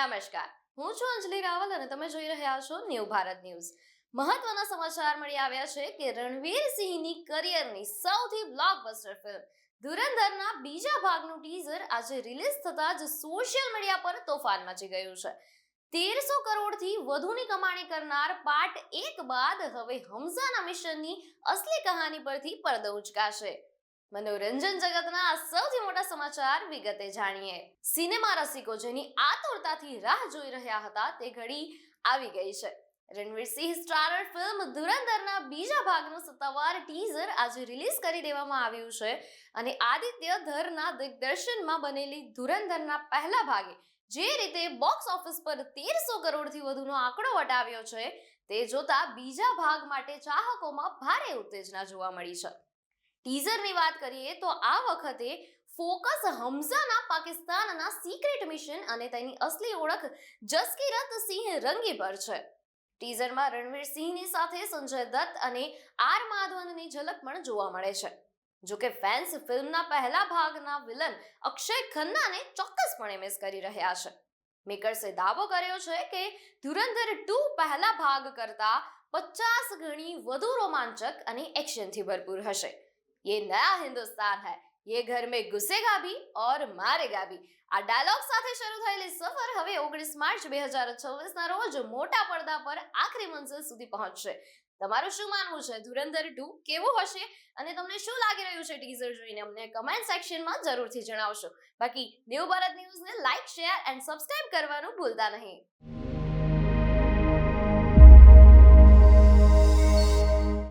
નમસ્કાર. હું છું અંજલિ રાવલ અને તમે જોઈ રહ્યા છો ન્યૂ ભારત ન્યૂઝ. મહત્વના સમાચાર મળી આવ્યા છે કે રણવીર સિંહની કરિયરની સૌથી બ્લોકબસ્ટર ફિલ્મ ધુરંધરના બીજા ભાગનું ટીઝર આજે રિલીઝ થતા જ સોશિયલ મીડિયા પર તોફાન મચી ગયું છે. તેરસો કરોડથી વધુની કમાણી કરનાર પાર્ટ એક બાદ હવે હમઝાના મિશનની અસલી કહાની પરથી પડદો ઉચકાશે. મનોરંજન જગતના સૌથી મોટા સમાચાર વિગતે જાણીએ. સિનેમા રસિકો જેની આતુરતાથી રાહ જોઈ રહ્યા હતા તે ઘડી આવી ગઈ છે. રણવીર સિંહ સ્ટારર ફિલ્મ ધુરંધરના બીજા ભાગનું સત્તાવાર ટીઝર આજે રિલીઝ કરી દેવામાં આવ્યું છે અને આદિત્ય ધરના દિગ્દર્શનમાં બનેલી ધુરંધરના પહેલા ભાગે જે રીતે બોક્સ ઓફિસ પર તેરસો કરોડથી વધુનો આંકડો વટાવ્યો છે તે જોતા બીજા ભાગ માટે ચાહકોમાં ભારે ઉત્તેજના જોવા મળી છે. ટીઝરની વાત કરીએ તો આ વખતે ફોકસ હમઝાના પાકિસ્તાનના સિક્રેટ મિશન અને તેની અસલી ઓળખ જસકીરત સિંહ રંગી પર છે. ટીઝરમાં રણવીર સિંહની સાથે સંજય દત્ત અને આર માધવનની ઝલક પણ જોવા મળે છે. જોકે ફેન્સ ફિલ્મના પહેલા ભાગના વિલન અક્ષય ખન્નાને ચોક્કસપણે મિસ કરી રહ્યા છે. મેકર્સે દાવો કર્યો છે કે ધુરંધર ટુ પહેલા ભાગ કરતા પચાસ ગણી વધુ રોમાંચક અને એક્શનથી ભરપૂર હશે. ये नया हिंदुस्तान है ये घर में घुसेगा भी और मारेगा भी આ ડાયલોગ સાથે શરૂ થયેલી સફર હવે ઓગણીસ માર્ચ બે હજાર છવ્વીસના રોજ મોટા પડદા પર આખરી મંઝિલ સુધી પહોંચશે તમારું શું માનવું છે ધુરંધર ટુ કેવું હશે અને તમને શું લાગી રહ્યું છે ટીઝર જોઈને અમને કમેન્ટ સેક્શનમાં જરૂરથી જણાવશો બાકી ન્યૂ ભારત ન્યૂઝને લાઇક શેર એન્ડ સબસ્ક્રાઇબ કરવાનું ભૂલતા નહીં